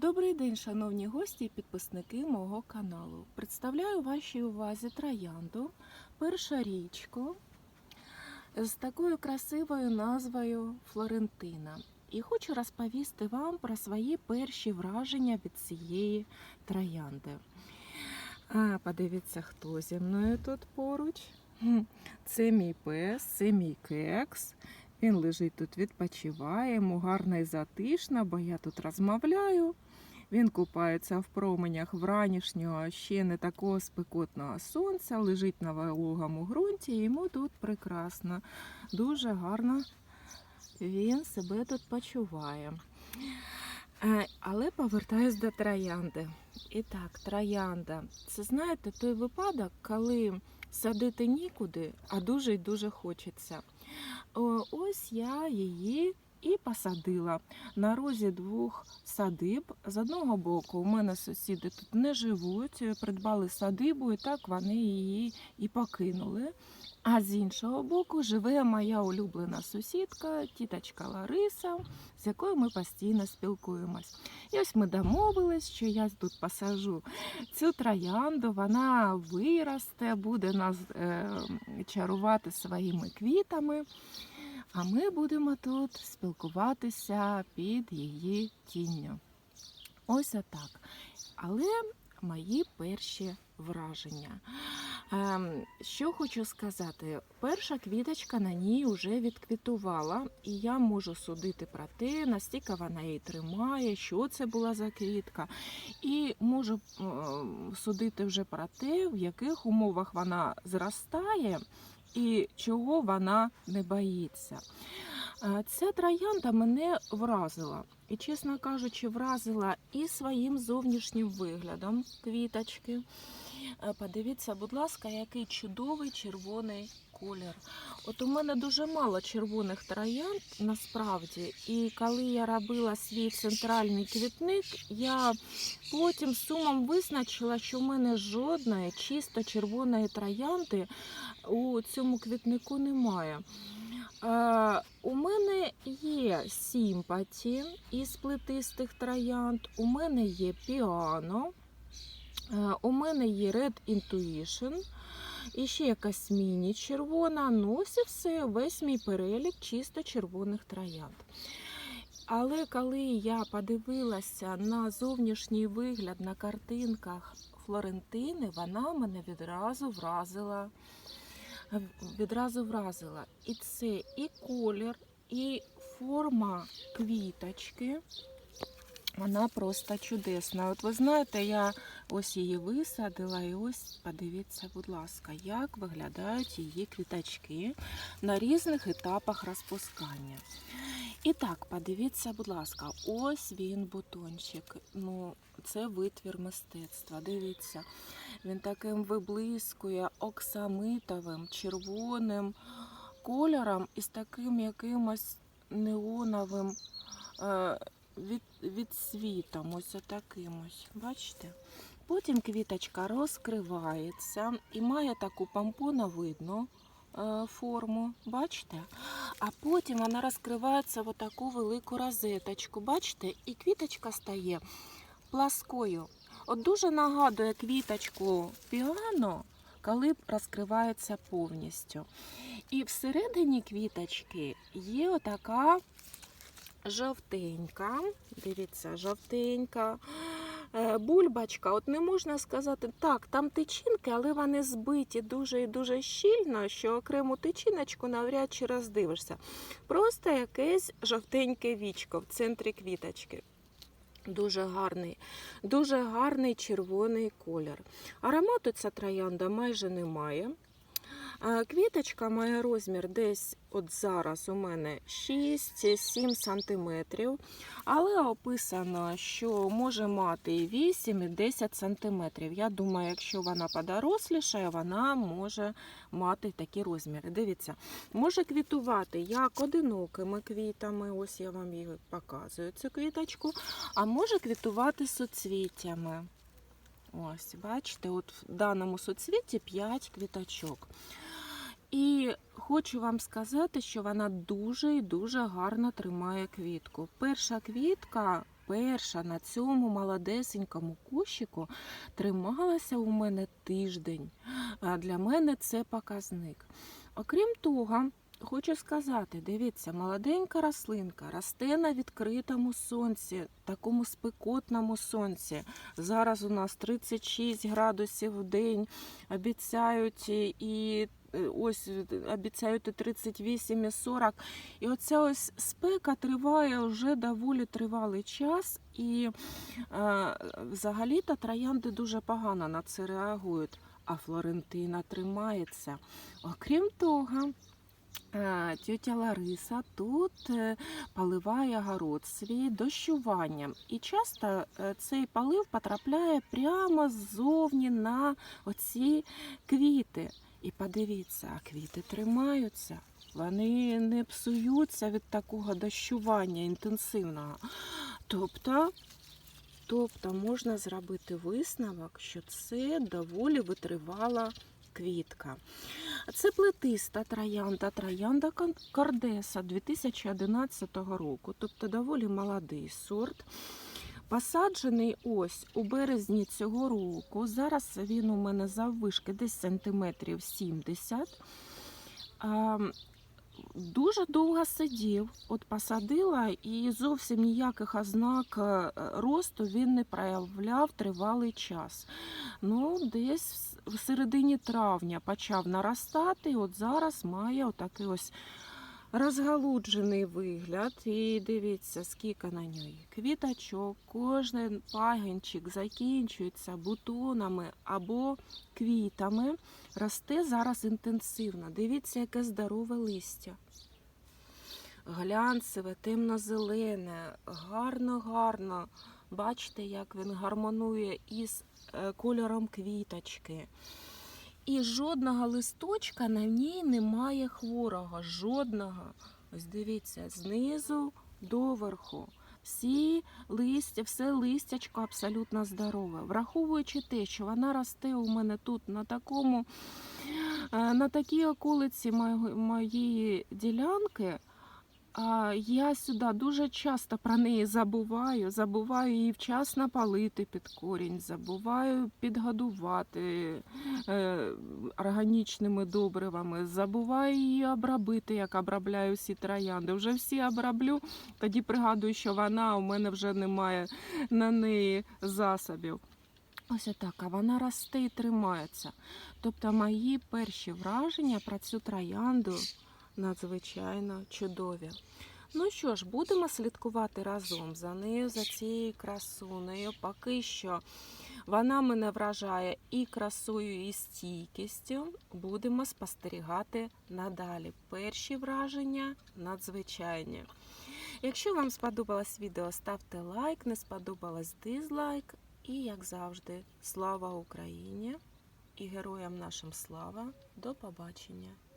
Добрий день, шановні гості і підписники мого каналу. Представляю вашій увазі троянду, першорічку з такою красивою назвою Флорентина. І хочу розповісти вам про свої перші враження від цієї троянди. А, подивіться, хто зі мною тут поруч. Це мій пес, це мій кекс. Він лежить тут, відпочиває, йому гарно і затишно, бо я тут розмовляю. Він купається в променях вранішнього ще не такого спекотного сонця, лежить на вологому ґрунті, і йому тут прекрасно, дуже гарно він себе тут почуває. Е, Але повертаюсь до троянди. І так, троянда. Це знаєте той випадок, коли садити нікуди, а дуже й дуже хочеться. Ось я її і посадила на розі двох садиб. З одного боку, у мене сусіди тут не живуть, придбали садибу, і так вони її і покинули. А з іншого боку, живе моя улюблена сусідка, тіточка Лариса, з якою ми постійно спілкуємось. І ось ми домовились, що я тут посажу цю троянду, вона виросте, буде нас е, чарувати своїми квітами. А ми будемо тут спілкуватися під її тінню. Ось отак. Але мої перші враження. Ем, що хочу сказати, перша квіточка на ній вже відквітувала, і я можу судити про те, настільки вона її тримає, що це була за квітка. І можу судити вже про те, в яких умовах вона зростає і чого вона не боїться. Е, Ця троянда мене вразила. І, чесно кажучи, вразила і своїм зовнішнім виглядом квіточки. Е, Подивіться, будь ласка, який чудовий червоний колір. От у мене дуже мало червоних троянд насправді. І коли я робила свій центральний квітник, я потім сумом визначила, що в мене жодної чисто червоної троянди у цьому квітнику немає. Е, у мене є сімпаті із плетистих троянд, у мене є піано, у мене є Red Intuition, і ще якась міні червона. Ну ось і все, весь мій перелік чисто червоних троянд. Але коли я подивилася на зовнішній вигляд на картинках Флорентини, вона мене відразу вразила відразу вразила. І це і колір, і форма квіточки. Вона просто чудесна. От ви знаєте, я ось її висадила, і ось подивіться, будь ласка, як виглядають її квіточки на різних етапах розпускання. І так, подивіться, будь ласка, ось він бутончик. Ну, це витвір мистецтва. Дивіться, він таким виблискує оксамитовим, червоним кольором і з таким якимось неоновим е, від, відсвітом. Ось таким ось. Бачите? Потім квіточка розкривається і має таку помпоновидну е, форму. Бачите? А потім вона розкривається в таку велику розеточку. Бачите? І квіточка стає пласкою. От дуже нагадує квіточку піано, коли розкривається повністю. І всередині квіточки є отака жовтенька. Дивіться, жовтенька. е, Бульбачка, от не можна сказати, так, там тичинки, але вони збиті дуже і дуже щільно, що окрему тичиночку навряд чи роздивишся. Просто якесь жовтеньке вічко в центрі квіточки. Дуже гарний, дуже гарний червоний колір. Аромату ця троянда майже немає. Квіточка має розмір десь от зараз у мене 6-7 см, але описано, що може мати і 8, і 10 см. Я думаю, якщо вона подорослішає, вона може мати такі розміри. Дивіться, може квітувати як одинокими квітами, ось я вам її показую, цю квіточку, а може квітувати суцвіттями. Ось, бачите, от в даному суцвіті 5 квіточок. І хочу вам сказати, що вона дуже і дуже гарно тримає квітку. Перша квітка перша на цьому молодесенькому кущику трималася у мене тиждень. Для мене це показник. Окрім того, хочу сказати, дивіться, молоденька рослинка росте на відкритому сонці, такому спекотному сонці. Зараз у нас 36 градусів в день, обіцяють і- ось е, обіцяють і 38 і 40. І оця ось спека триває вже доволі тривалий час, і е, взагалі-то троянди дуже погано на це реагують, а Флорентина тримається. Окрім того, е, тетя Лариса тут е, поливає город свій дощуванням. І часто е, цей полив потрапляє прямо ззовні на оці квіти. І подивіться, а квіти тримаються. Вони не псуються від такого дощування інтенсивного. Тобто, тобто можна зробити висновок, що це доволі витривала квітка. Це плетиста троянда, троянда Кардеса 2011 року, тобто доволі молодий сорт. Посаджений ось у березні цього року. Зараз він у мене заввишки десь сантиметрів 70. Дуже довго сидів, от посадила, і зовсім ніяких ознак е, росту він не проявляв тривалий час. Ну, десь в середині травня почав наростати, от зараз має отакий ось розгалуджений вигляд. І дивіться, скільки на ній квіточок, кожен пагінчик закінчується бутонами або квітами. Росте зараз інтенсивно. Дивіться, яке здорове листя. Глянцеве, темно-зелене, гарно-гарно. Бачите, як він гармонує із е, кольором квіточки. І жодного листочка на ній немає хворого. Жодного. Ось дивіться, знизу до верху. Всі листя, все листячко абсолютно здорове. Враховуючи те, що вона росте у мене тут на такому, е, на такій околиці моєї ділянки. Я сюди дуже часто про неї забуваю. Забуваю її вчасно полити під корінь, забуваю підгодувати е, органічними добривами, забуваю її обробити, як обробляю всі троянди. Вже всі оброблю, тоді пригадую, що вона у мене вже немає на неї засобів. Ось так, а вона росте і тримається. Тобто мої перші враження про цю троянду надзвичайно чудові. Ну що ж, будемо слідкувати разом за нею, за цією красунею. Поки що вона мене вражає і красою, і стійкістю. Будемо спостерігати надалі. Перші враження надзвичайні. Якщо вам сподобалось відео, ставте лайк, не сподобалось дизлайк. І, як завжди, слава Україні і героям нашим слава. До побачення!